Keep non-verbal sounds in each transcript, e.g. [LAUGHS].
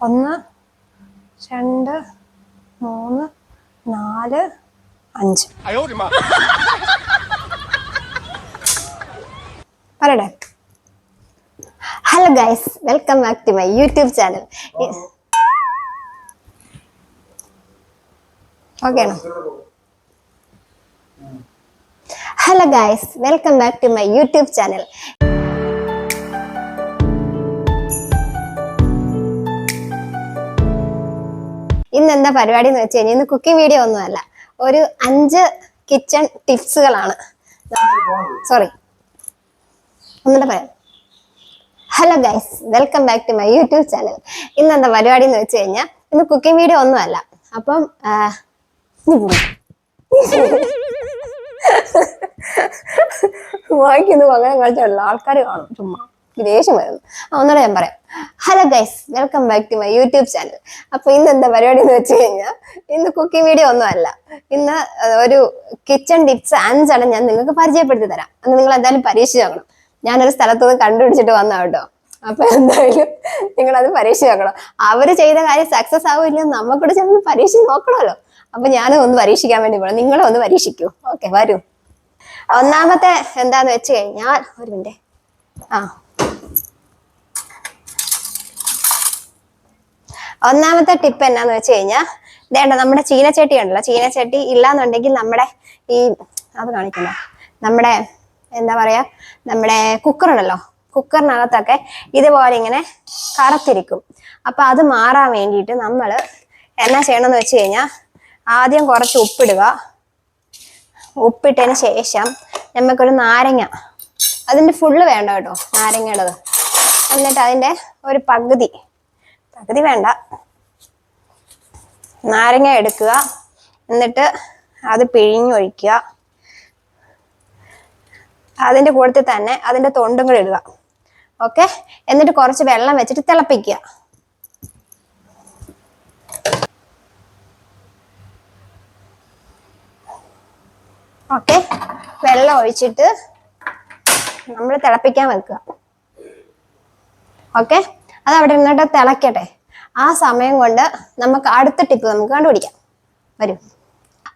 ഒന്ന് രണ്ട് മൂന്ന് നാല് അഞ്ച്. പറയട്ടെ hello guys welcome back to my YouTube channel. ഓക്കെയാണോ? Hello guys welcome back to my YouTube channel. ഇന്ന് എന്താ പരിപാടി എന്ന് വെച്ച് കഴിഞ്ഞാൽ ഇന്ന് കുക്കിംഗ് വീഡിയോ ഒന്നുമല്ല ഒരു അഞ്ച് കിച്ചൺ ടിപ്സുകളാണ് സോറി ഒന്നുകൂടെ പറയാം. Hello guys welcome back to my YouTube channel ഇന്ന് എന്താ പരിപാടി എന്ന് വെച്ച് കഴിഞ്ഞാൽ ഇന്ന് കുക്കിംഗ് വീഡിയോ ഒന്നുമല്ല അപ്പം വാങ്ങിക്കുന്നു അങ്ങനെ കളിച്ചുള്ള ആൾക്കാർ കാണും. ചുമ്മാ ദേഷ്യം വരുന്നു. ഒന്നുകൂടെ ഞാൻ പറയാം. Hello guys welcome back to my YouTube channel അപ്പൊ ഇന്ന് എന്താ പരിപാടി എന്ന് വെച്ച് കഴിഞ്ഞാൽ ഇന്ന് കുക്കിംഗ് വീഡിയോ ഒന്നുമല്ല ഇന്ന് ഒരു കിച്ചൺ ടിപ്സ് അഞ്ചാണ് ഞാൻ നിങ്ങൾക്ക് പരിചയപ്പെടുത്തി തരാം. അന്ന് നിങ്ങൾ എന്തായാലും പരീക്ഷ നോക്കണം. ഞാനൊരു സ്ഥലത്തുനിന്ന് കണ്ടുപിടിച്ചിട്ട് വന്ന കേട്ടോ. അപ്പൊ എന്തായാലും നിങ്ങൾ അത് പരീക്ഷിച്ച് നോക്കണം. അവർ ചെയ്ത കാര്യം സക്സസ് ആവില്ല നമുക്കൂടെ ചെന്ന് പരീക്ഷിച്ച് നോക്കണമല്ലോ. അപ്പൊ ഞാനും ഒന്ന് പരീക്ഷിക്കാൻ വേണ്ടി പോകണം നിങ്ങളും ഒന്ന് പരീക്ഷിക്കൂ. ഓക്കെ വരൂ. ഒന്നാമത്തെ എന്താന്ന് വെച്ച് കഴിഞ്ഞാൽ ഒരു മിനിറ്റ് ആ. ഒന്നാമത്തെ ടിപ്പ് എന്നാന്ന് വെച്ച് കഴിഞ്ഞാൽ വേണ്ട നമ്മുടെ ചീനച്ചട്ടി ഉണ്ടല്ലോ ചീനച്ചട്ടി ഇല്ലാന്നുണ്ടെങ്കിൽ നമ്മുടെ ഈ അത് കാണിക്കണ്ട. നമ്മുടെ എന്താ പറയാ നമ്മുടെ കുക്കർ ഉണ്ടല്ലോ കുക്കറിനകത്തൊക്കെ ഇതുപോലെ ഇങ്ങനെ കറത്തിരിക്കും. അപ്പൊ അത് മാറാൻ വേണ്ടിയിട്ട് നമ്മൾ എന്നാ ചെയ്യണമെന്ന് വെച്ച് കഴിഞ്ഞാൽ ആദ്യം കുറച്ച് ഉപ്പിടുക. ഉപ്പിട്ടതിന് ശേഷം നമുക്കൊരു നാരങ്ങ അതിന്റെ ഫുള്ള് വേണ്ട കേട്ടോ നാരങ്ങയുടേത്. എന്നിട്ട് അതിന്റെ ഒരു പകുതി പകുതി വേണ്ട. നാരങ്ങ എടുക്കുക. എന്നിട്ട് അത് പിഴിഞ്ഞൊഴിക്കുക. അതിന്റെ കൂട്ടത്തിൽ തന്നെ അതിന്റെ തൊണ്ടും കൂടി ഇടുക. ഓക്കെ? എന്നിട്ട് കുറച്ച് വെള്ളം വെച്ചിട്ട് തിളപ്പിക്കുക. ഓക്കെ? വെള്ളം ഒഴിച്ചിട്ട് നമ്മൾ തിളപ്പിക്കാൻ വെക്കുക. ഓക്കെ? അത് അവിടെ നിന്നിട്ട് തിളക്കട്ടെ. ആ സമയം കൊണ്ട് നമുക്ക് അടുത്ത ടിപ്പ് നമുക്ക് കണ്ടുപിടിക്കാം. വരും.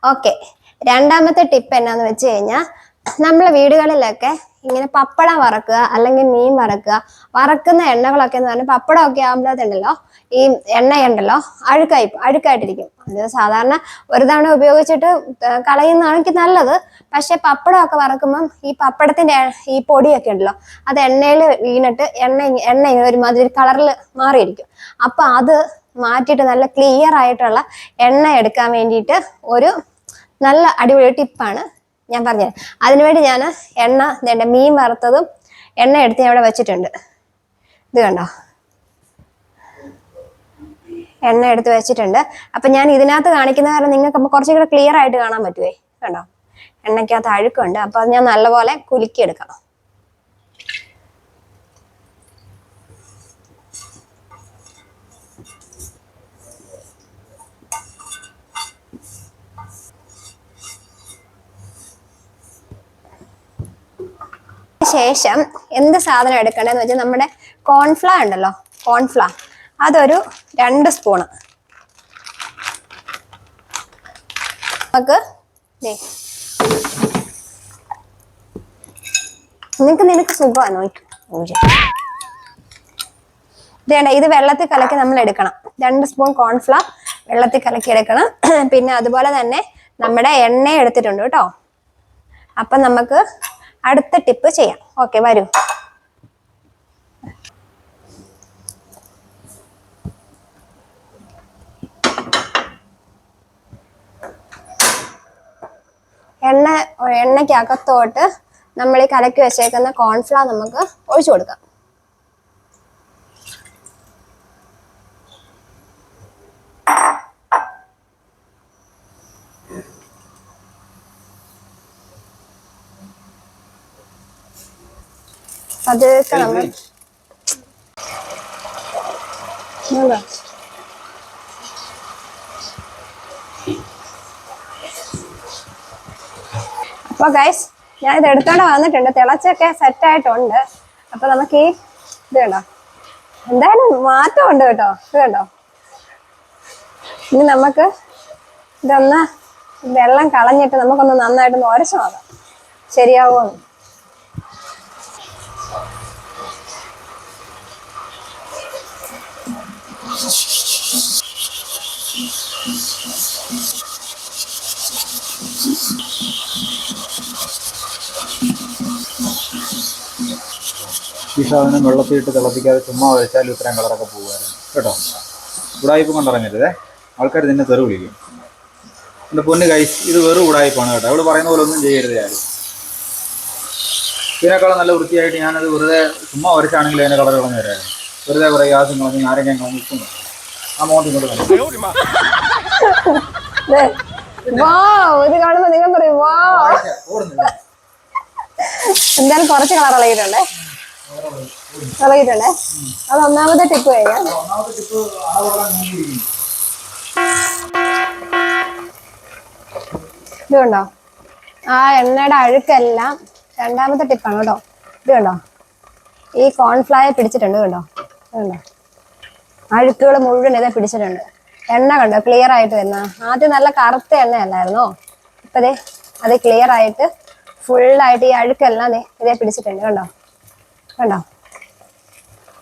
ഓക്കെ രണ്ടാമത്തെ ടിപ്പ് എന്നാന്ന് വെച്ച് കഴിഞ്ഞാൽ നമ്മളെ വീടുകളിലൊക്കെ ഇങ്ങനെ പപ്പടം വറക്കുക അല്ലെങ്കിൽ മീൻ വറക്കുക വറക്കുന്ന എണ്ണകളൊക്കെ എന്ന് പറഞ്ഞാൽ പപ്പടമൊക്കെ ആകുമ്പോഴത്തേണ്ടല്ലോ ഈ എണ്ണയുണ്ടല്ലോ അഴുക്കായി അഴുക്കായിട്ടിരിക്കും. അത് സാധാരണ ഒരു തവണ ഉപയോഗിച്ചിട്ട് കളയുന്നതാണെങ്കിൽ നല്ലത്. പക്ഷെ പപ്പടമൊക്കെ വറക്കുമ്പം ഈ പപ്പടത്തിന്റെ ഈ പൊടിയൊക്കെ ഉണ്ടല്ലോ അത് എണ്ണയിൽ വീണിട്ട് എണ്ണ എണ്ണ ഇങ്ങനെ ഒരുമാതിരി കളറിൽ മാറിയിരിക്കും. അപ്പൊ അത് മാറ്റിയിട്ട് നല്ല ക്ലിയർ ആയിട്ടുള്ള എണ്ണ എടുക്കാൻ വേണ്ടിയിട്ട് ഒരു നല്ല അടിപൊളി ടിപ്പാണ് ഞാൻ പറഞ്ഞത് അതിനുവേണ്ടി ഞാൻ എണ്ണ വേണ്ട മീൻ വറുത്തതും എണ്ണ എടുത്ത് ഞാൻ ഇവിടെ വെച്ചിട്ടുണ്ട്. ഇത് കണ്ടോ? എണ്ണ എടുത്ത് വെച്ചിട്ടുണ്ട്. അപ്പൊ ഞാൻ ഇതിനകത്ത് കാണിക്കുന്ന കാരണം നിങ്ങൾക്ക് അപ്പൊ കുറച്ചും കൂടെ ക്ലിയർ ആയിട്ട് കാണാൻ പറ്റുവേ. കണ്ടോ? എണ്ണയ്ക്കകത്ത് അഴുക്കുണ്ട്. അപ്പൊ അത് ഞാൻ നല്ലപോലെ കുലുക്കിയെടുക്കാം. ശേഷം എന്ത് സാധനം എടുക്കേണ്ടതെന്ന് വെച്ചാൽ നമ്മുടെ കോൺഫ്ല ഉണ്ടല്ലോ കോൺഫ്ല അതൊരു രണ്ട് സ്പൂണ് നമുക്ക്. നിനക്ക് നിനക്ക് സുഖമാണ് നോക്കി ഇതേണ്ട ഇത് വെള്ളത്തിൽ കലക്കി നമ്മൾ എടുക്കണം. രണ്ട് സ്പൂൺ കോൺഫ്ലവർ വെള്ളത്തിൽ കലക്കി എടുക്കണം. [CLEARS THROAT] പിന്നെ അതുപോലെ തന്നെ നമ്മുടെ എണ്ണ എടുത്തിട്ടുണ്ട് കേട്ടോ. അപ്പൊ നമുക്ക് അടുത്ത ടിപ്പ് ചെയ്യാം. ഓക്കെ വരൂ. എണ്ണ എണ്ണയ്ക്കകത്തോട്ട് നമ്മൾ ഈ കലക്കി വെച്ചേക്കുന്ന കോൺഫ്ലവർ നമുക്ക് ഒഴിച്ചു കൊടുക്കാം. ഇങ്ങോട്ട് വാ. അപ്പൊ ഗൈസ് ഞാൻ ഇത് എടുത്തോണ്ട് വന്നിട്ടുണ്ട്. തിളച്ചൊക്കെ സെറ്റ് ആയിട്ടുണ്ട്. അപ്പൊ നമുക്ക് ഈ ഇത് കണ്ടോ? എന്തായാലും മാറ്റമുണ്ട് കേട്ടോ. ഇത് കണ്ടോ? ഇനി നമുക്ക് ഇതൊന്ന് വെള്ളം കളഞ്ഞിട്ട് നമുക്കൊന്ന് നന്നായിട്ട് ഉരച്ചു നോക്കാം. ശരിയാവുമോ സാധനം വെള്ളത്തിലിട്ട് തിളപ്പിക്കാതെ ചുമ്മാ വരച്ചാലും ഇത്രയും കളറൊക്കെ പോകുമായിരുന്നു. കേട്ടോ? ഉടായ്പ കൊണ്ടിറങ്ങരുതേ ആൾക്കാർ നിന്നെ തെറി വിളിക്കും. എന്റെ പൊന്ന് കൈസ് ഇത് വെറും ഉടായ്പാണ് കേട്ടോ. അവൾ പറയുന്ന പോലെ ഒന്നും ചെയ്യരുത് ആരും ഇതിനേക്കാളും നല്ല വൃത്തിയായിട്ട് ഞാനത് വെറുതെ ചുമ്മാ ഉരച്ചാണെങ്കിൽ അതിന്റെ കളർ കളഞ്ഞു തരായിരുന്നു. വെറുതെ കുറേ ഗ്യാസും കളഞ്ഞ് ആരെങ്കിലും കളഞ്ഞ് ഉപ്പും ആ ദേ, വാവ് നിങ്ങൾ എന്തായാലും കുറച്ച് കളർ ഇളകിയിട്ടുണ്ടേ. ഇളകിയിട്ടുണ്ടേ. അത് ഒന്നാമത്തെ ടിപ്പ് കഴിഞ്ഞാൽ ഇത് കണ്ടോ ആ എണ്ണയുടെ അഴുക്കെല്ലാം രണ്ടാമത്തെ ടിപ്പാണ് കേട്ടോ. ഇത് കണ്ടോ ഈ കോൺഫ്ലവർ പിടിച്ചിട്ടുണ്ട് കണ്ടോ? ഇതുണ്ടോ? കണ്ടോ അഴുക്കുകൾ മുഴുവൻ ഇതേ പിടിച്ചിട്ടുണ്ട്. എണ്ണ കണ്ടോ? ക്ലിയർ ആയിട്ട് വരുന്ന. ആദ്യം നല്ല കറുത്ത എണ്ണയല്ലായിരുന്നോ? ഇപ്പതേ അത് ക്ലിയർ ആയിട്ട് ഫുള്ളായിട്ട് ഈ അഴുക്കെല്ലാം ഇതേ പിടിച്ചിട്ടുണ്ട് കണ്ടോ? കണ്ടോ?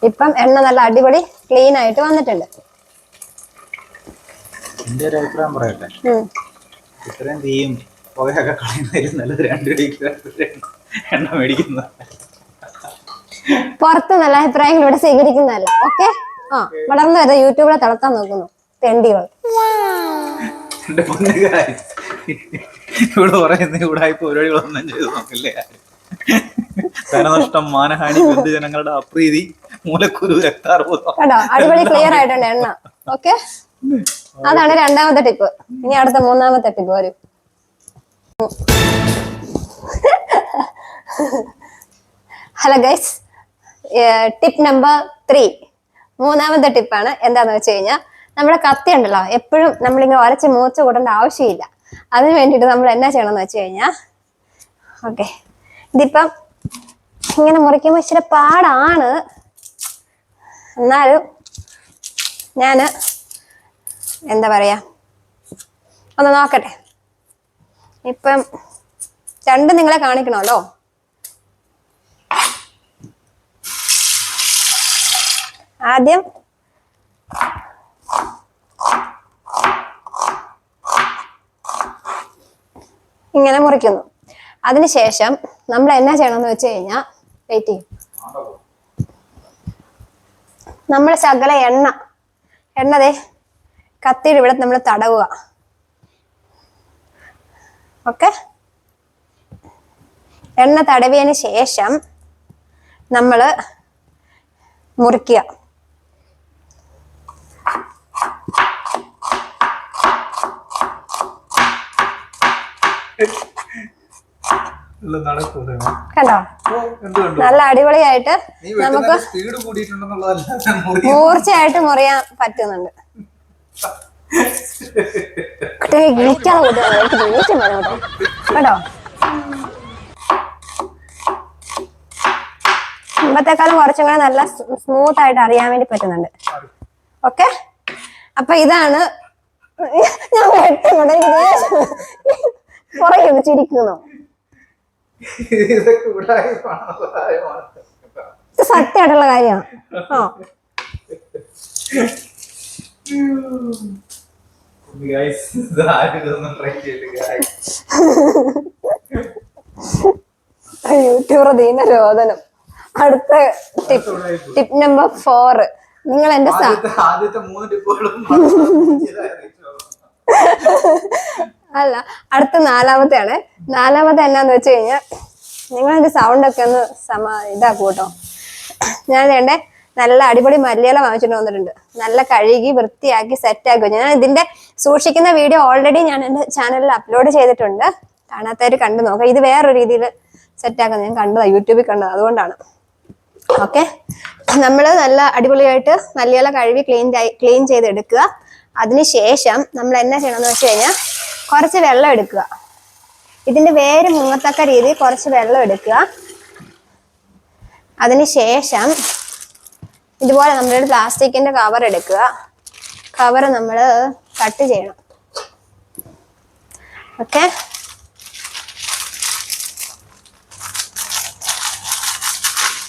ഇപ്പം എണ്ണ നല്ല അടിപൊളി ക്ലീൻ ആയിട്ട് വന്നിട്ടുണ്ട്. എന്റെ ഒരു അഭിപ്രായം പറയട്ടെ? ഇത്രയും തീയും പുകയൊക്കെ കളയുന്നതിൽ നല്ലത് രണ്ട് ലിറ്റർ എണ്ണ മേടിക്കുന്നത്. പുറത്ത് നല്ല അഭിപ്രായങ്ങൾ ഇവിടെ സ്വീകരിക്കുന്നതല്ല. ഓക്കെ ആ വളർന്നു വരുന്ന യൂട്യൂബിലെ തളർത്താൻ നോക്കുന്നു. തെണ്ടികൾ. ഇവിടെ പറയുന്ന ഉടായ്പ പരിപാടികളൊന്നും ചെയ്തു. നോക്കില്ലേ. ധനനഷ്ടം മാനഹാനി ബന്ധുജനങ്ങളുടെ അപ്രീതി മൂലക്കുരു രക്താർബുദം കേട്ടോ അടിപൊളി ക്ലിയർ ആയിട്ടുണ്ട് എണ്ണ. ഓക്കെ അതാണ് രണ്ടാമത്തെ ടിപ്പ് ഇനി അടുത്ത മൂന്നാമത്തെ ടിപ്പ് വരും. Hello guys tip number three മൂന്നാമത്തെ ടിപ്പാണ് എന്താന്ന് വെച്ച് കഴിഞ്ഞാൽ നമ്മുടെ കത്തി ഉണ്ടല്ലോ എപ്പോഴും നമ്മളിങ്ങനെ ഉരച്ച് മൂച്ച കൂടേണ്ട ആവശ്യമില്ല. അതിന് വേണ്ടിയിട്ട് നമ്മൾ എന്നാ ചെയ്യണമെന്ന് വെച്ച് കഴിഞ്ഞാൽ ഓക്കെ ഇതിപ്പം ഇങ്ങനെ മുറിക്കുമ്പോൾ ഇച്ചിരി പാടാണ്. എന്നാലും ഞാൻ എന്താ പറയുക ഒന്ന് നോക്കട്ടെ. ഇപ്പം രണ്ട് നിങ്ങളെ കാണിക്കണമല്ലോ? ആദ്യം ഇങ്ങനെ മുറിക്കുന്നു. അതിനുശേഷം നമ്മൾ എന്നാ ചെയ്യണമെന്ന് വെച്ച് കഴിഞ്ഞാൽ വെയിറ്റ് ചെയ്യും. നമ്മൾ ശകല എണ്ണ. എണ്ണ ദേ കത്തിയുടെ ഇവിടെ നമ്മൾ തടവുക. ഓക്കെ എണ്ണ തടവിയതിന് ശേഷം നമ്മൾ മുറിക്കുക. കണ്ടോ? നല്ല അടിപൊളിയായിട്ട് നമുക്ക് മൂർച്ചയായിട്ട് മുറിയാൻ പറ്റുന്നുണ്ട്. കുട്ടികളെ കേട്ടോ? മുമ്പത്തെക്കാളും കുറച്ചും കൂടെ നല്ല സ്മൂത്ത് ആയിട്ട് അറിയാൻ വേണ്ടി പറ്റുന്നുണ്ട്. ഓക്കെ അപ്പൊ ഇതാണ് ഞാൻ വെട്ടുന്നുണ്ട് എനിക്ക് പുറകെ ചിരിക്കുന്നു ഇത് സത്യമായിട്ടുള്ള കാര്യമാണ്. guys. യൂട്യൂബർ ദീനരോധനം അടുത്ത ടിപ്പ് ടിപ്പ് നമ്പർ ഫോർ നിങ്ങൾ എന്റെ ആദ്യത്തെ മൂന്ന് ടിപ്പുകളും [LAUGHS] അല്ല അടുത്ത നാലാമത്തെയാണ്. നാലാമത്തെ എന്നാന്ന് വെച്ച് കഴിഞ്ഞാൽ നിങ്ങൾ എന്റെ സൗണ്ട് ഒക്കെ ഒന്ന് സമ ഇതാക്കും കേട്ടോ ഞാൻ വേണ്ടേ നല്ല അടിപൊളി മല്ലിയില വാങ്ങിച്ചിട്ട് വന്നിട്ടുണ്ട്. നല്ല കഴുകി വൃത്തിയാക്കി സെറ്റ് ആക്കും. ഞാൻ ഇതിന്റെ സൂക്ഷിക്കുന്ന വീഡിയോ ഓൾറെഡി ഞാൻ എന്റെ ചാനലിൽ അപ്ലോഡ് ചെയ്തിട്ടുണ്ട്. കാണാത്തവർ കണ്ടു നോക്കാം. ഇത് വേറൊരു രീതിയിൽ സെറ്റ് ആക്കുന്നത് ഞാൻ കണ്ടതാ യൂട്യൂബിൽ കണ്ടത്. അതുകൊണ്ടാണ്. ഓക്കെ നമ്മൾ നല്ല അടിപൊളിയായിട്ട് മല്ലിയില കഴുകി ക്ലീൻ ക്ലീൻ ചെയ്തെടുക്കുക. അതിനുശേഷം നമ്മൾ എന്നാ ചെയ്യണമെന്ന് വെച്ച് കഴിഞ്ഞാൽ കുറച്ച് വെള്ളം എടുക്കുക. ഇതിന്റെ വേര് മുങ്ങത്തക്ക രീതിയിൽ കുറച്ച് വെള്ളം എടുക്കുക. അതിനുശേഷം ഇതുപോലെ നമ്മളൊരു പ്ലാസ്റ്റിക്കിന്റെ കവർ എടുക്കുക. കവർ നമ്മൾ കട്ട് ചെയ്യണം. ഓക്കെ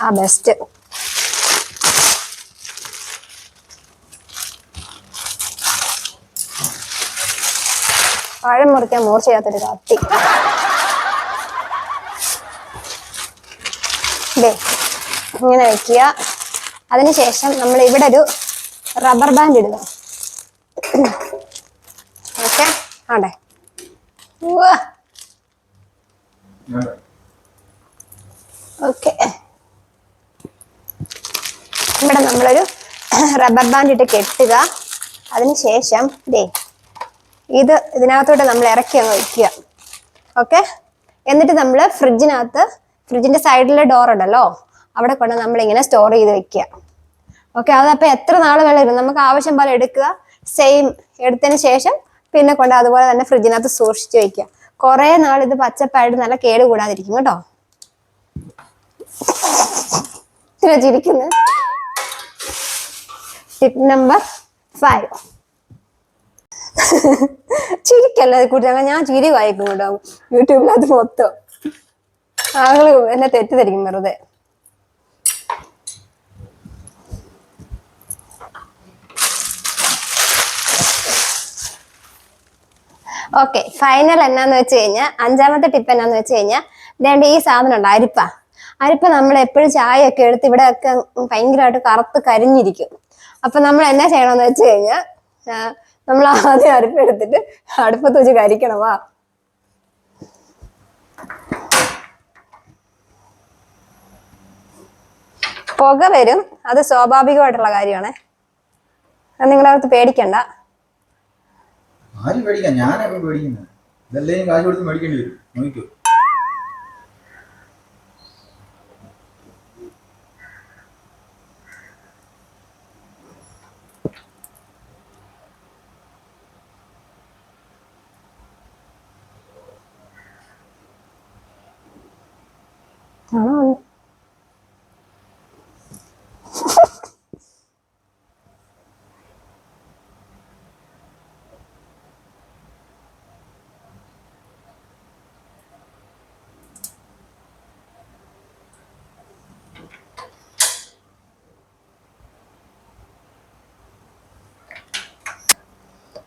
ആ ബെസ്റ്റ് പഴം മുറിക്കാൻ മോർ ചെയ്യാത്തൊരു കത്തി ദേ ഇങ്ങനെ വെക്കുക. അതിനുശേഷം നമ്മൾ ഇവിടെ ഒരു റബ്ബർ ബാൻഡ് ഇടുക. ഓക്കെ? ആണ്ടേ. ഓക്കെ. ഇവിടെ നമ്മളൊരു റബ്ബർ ബാൻഡ് ഇട്ട് കെട്ടുക. അതിനുശേഷം ദേ ഇത് ഇതിനകത്തോട്ട് നമ്മൾ ഇറക്കി അങ്ങ് വയ്ക്കുക. ഓക്കെ എന്നിട്ട് നമ്മൾ ഫ്രിഡ്ജിനകത്ത് ഫ്രിഡ്ജിന്റെ സൈഡിലെ ഡോർ ഉണ്ടല്ലോ അവിടെ കൊണ്ട് നമ്മൾ ഇങ്ങനെ സ്റ്റോർ ചെയ്ത് വെക്കുക ഓക്കെ അതപ്പോൾ എത്ര നാൾ ഇരുന്ന് നമുക്ക് ആവശ്യം പോലെ എടുക്കുക. സെയിം എടുത്തതിന് ശേഷം പിന്നെ കൊണ്ട് അതുപോലെ തന്നെ ഫ്രിഡ്ജിനകത്ത് സൂക്ഷിച്ച് വയ്ക്കുക. കുറേ നാൾ ഇത് പച്ചപ്പായിട്ട് നല്ല കേട് കൂടാതിരിക്കും കേട്ടോ. ചിരിക്കുന്നു. ടിപ്പ് നമ്പർ ഫൈവ് [LAUGHS] ചിരിക്കല്ല കുട്ടി ഞാൻ ചിരി വായിക്കും കേട്ടോ. യൂട്യൂബിൽ അത് മൊത്തം. ആളുകൾ എന്നെ തെറ്റിദ്ധരിക്കും വെറുതെ. ഓക്കെ ഫൈനൽ എന്നാന്ന് വെച്ച് കഴിഞ്ഞാൽ അഞ്ചാമത്തെ ടിപ്പ് എന്നാന്ന് വെച്ച് കഴിഞ്ഞാൽ വേണ്ട ഈ സാധനം ഉണ്ട് അരിപ്പ. അരിപ്പ നമ്മൾ എപ്പോഴും ചായ ഒക്കെ എടുത്ത് ഇവിടെ ഒക്കെ ഭയങ്കരമായിട്ട് കറുത്ത് കരിഞ്ഞിരിക്കും. അപ്പൊ നമ്മൾ എന്നാ ചെയ്യണമെന്ന് വെച്ച് കഴിഞ്ഞാൽ നമ്മൾ ആദ്യം അരപ്പെടുത്തിട്ട് അടുപ്പത്ത് വെച്ച് കരിക്കണം വാ. പുക വരും. അത് സ്വാഭാവികമായിട്ടുള്ള കാര്യമാണ്. അത് നിങ്ങളകത്ത് പേടിക്കണ്ട. ആരും പേടിക്കാം? ഞാനൊക്കെ പേടിക്കുന്നത്. ഇതല്ലേ കാശ് കൊടുത്ത് മേടിക്കേണ്ടി വരും. നോക്കൂ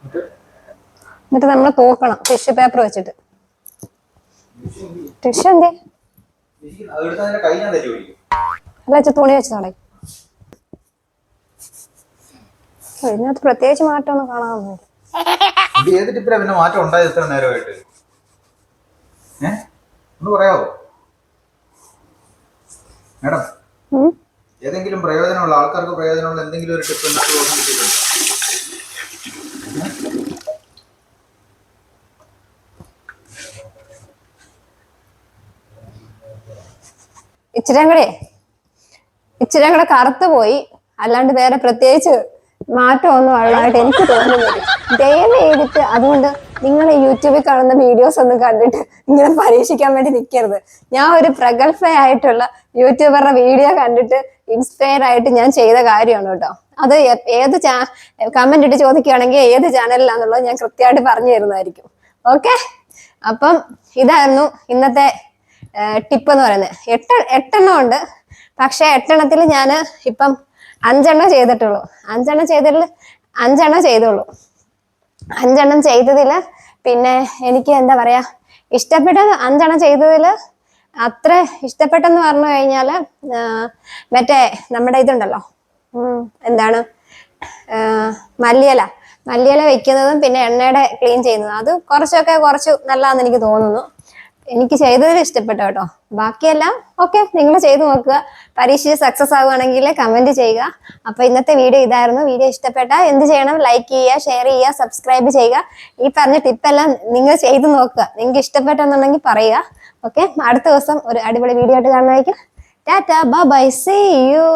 എന്നിട്ട് നമ്മൾ തോക്കണം ടിഷ്യൂ പേപ്പർ വെച്ചിട്ട്. ടിഷ്യൂ എന്തേ? അല്ല വെച്ച് തുണി വെച്ച് തുടങ്ങി. ഇതിനകത്ത് പ്രത്യേകിച്ച് മാറ്റമൊന്നും കാണാമൊന്നുമില്ല ഇത് ഏത് ടിപ്പിലാ പിന്നെ മാറ്റം ഉണ്ടായത് ഇത്ര നേരമായിട്ട്? ഏ? ഒന്ന് പറയാവോ? മാഡം. ഏതെങ്കിലും പ്രയോജനമുള്ള ആൾക്കാർക്ക് പ്രയോജനമുള്ള എന്തെങ്കിലും ഒരു ടിപ്പ് കിട്ടിയിട്ടുണ്ട് ഇച്ചിരി കൂടെ ഇച്ചിരി കൂടെ കറുത്തു പോയി. അല്ലാണ്ട് വേറെ പ്രത്യേകിച്ച് മാറ്റമൊന്നും ഉള്ളതായിട്ട് എനിക്ക് തോന്നുന്നില്ല. ദയവ് ചെയ്തിട്ട് അതുകൊണ്ട് നിങ്ങൾ യൂട്യൂബിൽ കാണുന്ന വീഡിയോസ് ഒന്നും കണ്ടിട്ട് ഇങ്ങനെ പരീക്ഷിക്കാൻ വേണ്ടി നിൽക്കരുത് ഞാൻ ഒരു പ്രഗത്ഭയായിട്ടുള്ള യൂട്യൂബറുടെ വീഡിയോ കണ്ടിട്ട് ഇൻസ്പയർ ആയിട്ട് ഞാൻ ചെയ്ത കാര്യമാണ് കേട്ടോ. അത് ഏത് ചാ കമന്റ് ഇട്ട് ചോദിക്കുകയാണെങ്കിൽ ഏത് ചാനലിലാണെന്നുള്ളത് ഞാൻ കൃത്യമായിട്ട് പറഞ്ഞു തരുന്നതായിരിക്കും. ഓക്കെ അപ്പം ഇതായിരുന്നു ഇന്നത്തെ ടിപ്പ് എന്ന് പറയുന്നത്. എട്ട് എട്ടെണ്ണം ഉണ്ട്. പക്ഷെ എട്ടെണ്ണത്തിൽ ഞാൻ ഇപ്പം അഞ്ചെണ്ണം ചെയ്തിട്ടുള്ളൂ. അഞ്ചെണ്ണം ചെയ്തതിൽ അഞ്ചെണ്ണം ചെയ്തുള്ളൂ. അഞ്ചെണ്ണം ചെയ്തതിൽ പിന്നെ എനിക്ക് എന്താ പറയാ ഇഷ്ടപ്പെട്ട അഞ്ചെണ്ണം ചെയ്തതിൽ അത്ര ഇഷ്ടപ്പെട്ടെന്ന് പറഞ്ഞു കഴിഞ്ഞാൽ മറ്റേ നമ്മുടെ ഇതുണ്ടല്ലോ എന്താണ് മല്ലിയല. മല്ലിയല വെക്കുന്നതും പിന്നെ എണ്ണയുടെ ക്ലീൻ ചെയ്യുന്നതും. അത് കുറച്ചൊക്കെ കുറച്ച് നല്ലതാണെന്ന് എനിക്ക് തോന്നുന്നു. എനിക്ക് ചെയ്തതിൽ ഇഷ്ടപ്പെട്ടു കേട്ടോ. ബാക്കിയെല്ലാം ഓക്കെ നിങ്ങൾ ചെയ്തു നോക്കുക. പരീക്ഷയിൽ സക്സസ് ആവുകയാണെങ്കിൽ കമന്റ് ചെയ്യുക. അപ്പോൾ ഇന്നത്തെ വീഡിയോ ഇതായിരുന്നു. വീഡിയോ ഇഷ്ടപ്പെട്ട എന്ത് ചെയ്യണം? ലൈക്ക് ചെയ്യുക ഷെയർ ചെയ്യുക സബ്സ്ക്രൈബ് ചെയ്യുക. ഈ പറഞ്ഞ ടിപ്പെല്ലാം നിങ്ങൾ ചെയ്തു നോക്കുക. നിങ്ങൾക്ക് ഇഷ്ടപ്പെട്ടെന്നുണ്ടെങ്കിൽ പറയുക. ഓക്കെ അടുത്ത ദിവസം ഒരു അടിപൊളി വീഡിയോ ആയിട്ട് കാണുന്നതായിരിക്കും. Tata bye see you